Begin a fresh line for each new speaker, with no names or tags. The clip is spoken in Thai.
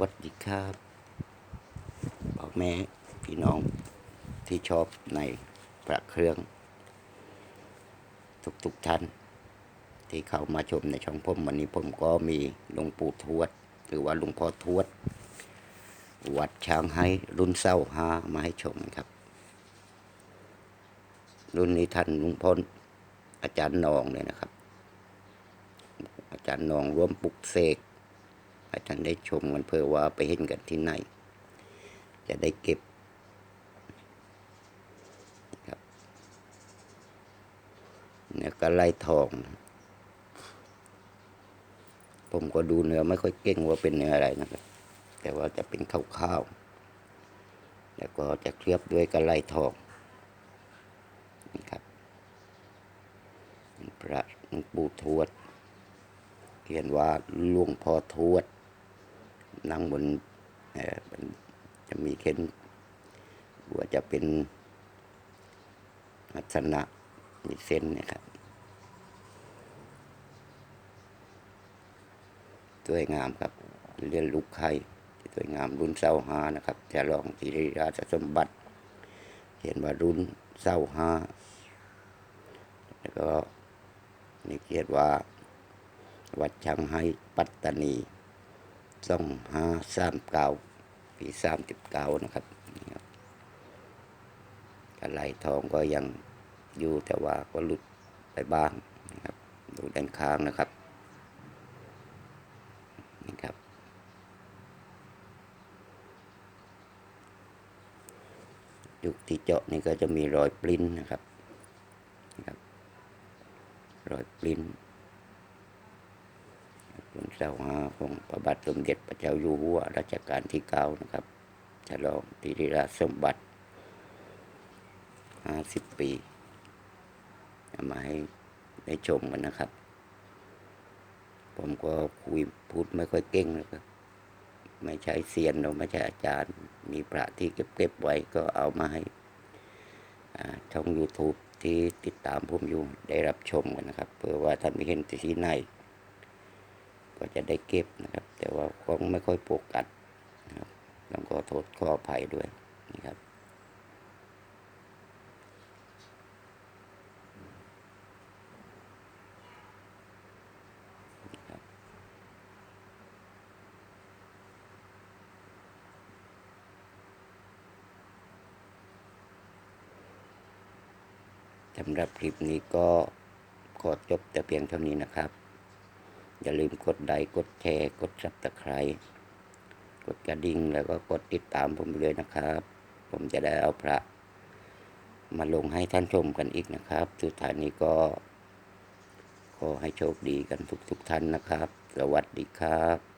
วัสดีครับพ่อแม่พี่น้องที่ชอบในพระเครื่อง ทุกๆทท่าน ที่เข้ามาชมในช่องผมวันนี้ผมก็มีหลวงปู่ทวด หรือว่าหลวงพ่อทวด วัดช้างให้รุ่นเศร้าหามาให้ชมครับ รุ่นนี้ท่านหลวงพ่ออาจารย์นองเลยนะครับ อาจารย์นองร่วมปลุกเสก ให้ท่านได้ชมกันเพื่อว่าไปเห็นกันที่ไหน จะได้เก็บครับเนี่ยก็ไล่ทอง ผมก็ดูเนื้อไม่ค่อยเก่งว่าเป็นเนื้ออะไรนะครับ แต่ว่าจะเป็นข้าวๆแล้วก็จะเคลือบด้วยกระไลทองนี่ครับพระหลวงปู่ทวดเขียนว่าหลวงพ่อทวด นั่งบนจะมีเข็นว่าจะเป็นลักษณะมีเส้นนะครับ สวยงามครับ เรียนลูกไข่สวยงามรุ่นเศร้าหานะครับจะลองจิริราชสมบัติเขียนว่ารุ่นเศร้าหาแล้วก็นี่เขียนว่า วัดชังให้ปัตตานี สองห้าสามเก้าปีสามสิบเก้านะครับกระไหลทองก็ยังอยู่แต่ว่าก็หลุดไปบ้างนะครับ ดูด้านข้างนะครับนี่ครับ ยุคที่เจาะนี่ก็จะมีรอยปลิ้นนะครับนะครับ รอยปลิ้น คุณเสาหาของพระบาทสมเด็จพระเจ้าอยู่หัวรัชกาลที่เก้านะครับฉลองติริราชสมบัติห้าสิบปีเอามาให้ได้ชมกันนะครับ ผมก็คุยพูดไม่ค่อยเก่งนะครับ ไม่ใช่เซียนเราไม่ใช่อาจารย์ มีพระที่เก็บเก็บไว้ก็เอามาให้อ่าช่อง YouTube ที่ติดตามผมอยู่ได้รับชมกันนะครับ เพื่อว่าท่านไม่เห็นที่ไหน จะได้เก็บนะครับ แต่ว่าคงไม่ค่อยโฟกัสนะครับต้องขอโทษขออภัยด้วยนะครับสำหรับคลิปนี้ก็ขอจบแต่เพียงเท่านี้นะครับ อย่าลืมกดไลค์กดแชร์ กดซับสไครต์กดกระดิ่งแล้วก็กดติดตามผมเลยนะครับ ผมจะได้เอาพระ มาลงให้ท่านชมกันอีกนะครับ สุดท้ายนี้ก็ขอให้โชคดีกันทุกๆทท่านนะครับ สวัสดีครับ